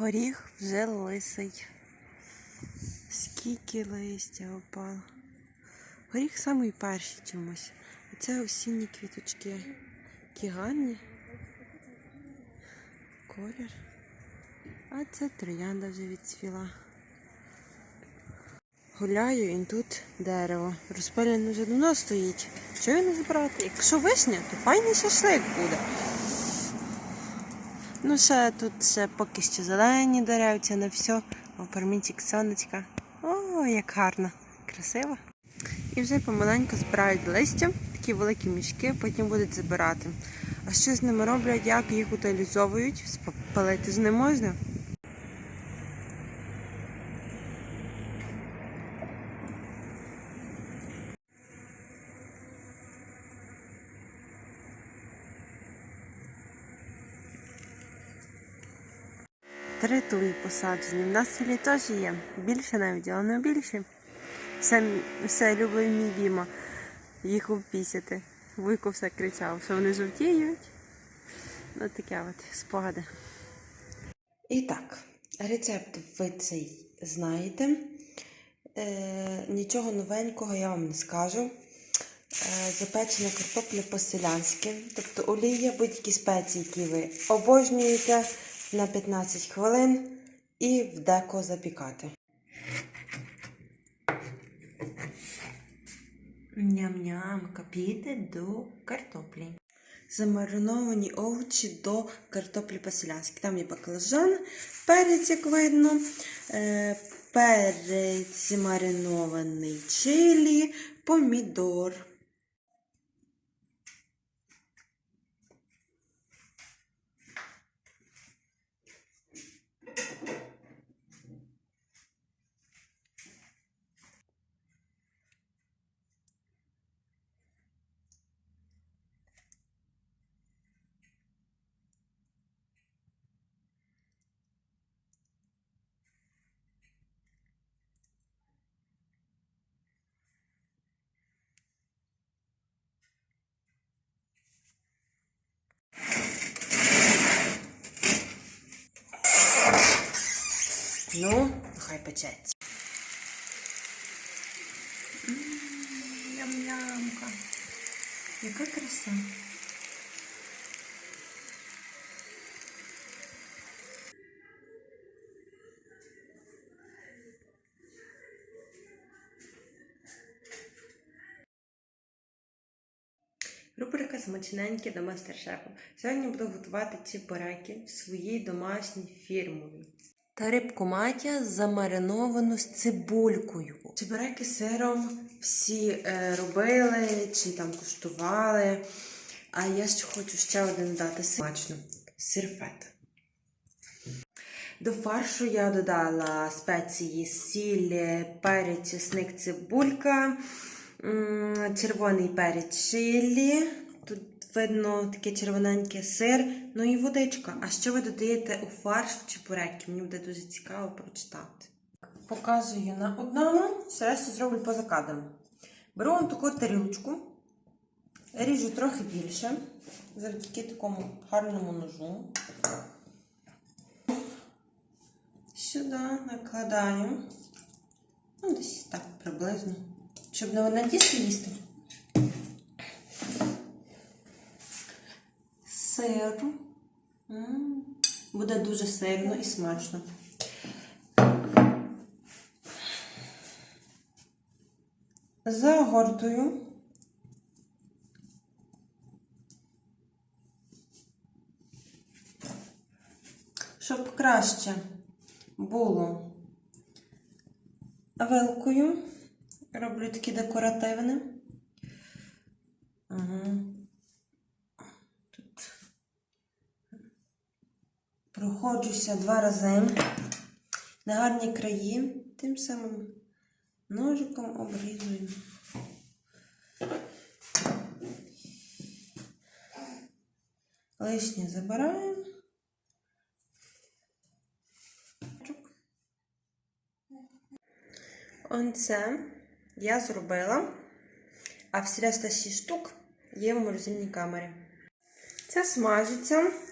Горіх вже лисий. Скільки листя опало. Горіх самий перший чомусь. Це осінні квіточки. Які гарні. Колір. А це троянда вже відцвіла. Гуляю і тут дерево. Розпилене вже давно стоїть. Що його не збирати? Якщо вишня, то файний шашлик буде. Ну, ще тут ще поки що зелені деревця, не все. О, промінчик сонечка. О, як гарно, красиво. І вже помаленьку збирають листя, такі великі мішки, потім будуть забирати. А що з ними роблять, як їх утилізовують? Спалити ж не можна. Три туї посаджені. В нас в селі теж є. Більше навіть, але не більше. Все, все любив мій Діма. Їх обпісяти. Вуйко все кричав, що вони жовтіють. Ну таке от спогади. І так, рецепт ви цей знаєте. Е, нічого новенького я вам не скажу. Е, запечена картопля по-селянськи, тобто олія, будь-які спеції, які ви обожнюєте на 15 хвилин і в деко запікати. Ням-ням, капіти до картоплі. Замариновані овочі до картоплі по-селянськи. Там є баклажан, перець, як видно, е, перець маринований чилі, помідор. Ну, хай печеться. Ням-нямка. Яка краса. Рубрика Смачненьке до мастер-шефу. Сьогодні буду готувати чебуреки в своїй домашній фірмовій. Та рибку матя замариновану з цибулькою. Чебуреки з сиром всі е, робили чи там куштували. А я ще хочу ще один дати смачно. Сирфет. До фаршу я додала спеції сіль, перець, чесник, цибулька, червоний перець чилі. Тут видно таке червоненьке сир, ну і водичка. А що ви додаєте у фарш в чебуреки? Мені буде дуже цікаво прочитати. Показую на одному, все решту зроблю поза кадром. Беру вам таку тарілочку, ріжу трохи більше, завдяки такому гарному ножу. Сюди накладаю, ну, десь так приблизно, щоб не одне тісто їсти. Сиру. Буде дуже сирно і смачно. Загортую. Щоб краще було вилкою. Роблю такі декоративне. Ага. Проходжуся два рази на гарні краї, тим самим ножиком обрізую. Лишнє забираємо. Оце я зробила, а всі решта 6 штук є в морозильній камері. Це смажиться.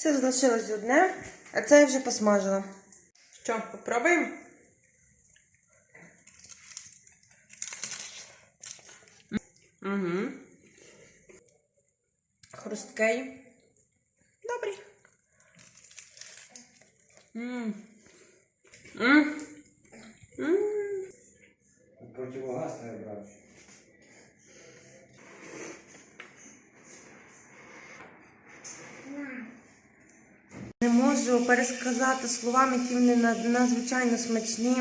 Це залишилось одне. А це я вже посмажила. Що, попробуємо? Угу. Хрусткий. Добрий. Ммм. М. Не можу пересказати словами, які вони надзвичайно смачні,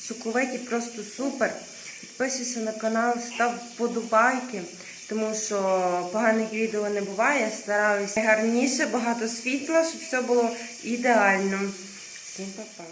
соковиті, просто супер. Підписуйся на канал, став вподобайки, тому що поганих відео не буває. Я стараюся гарніше, багато світла, щоб все було ідеально. Всім па-па.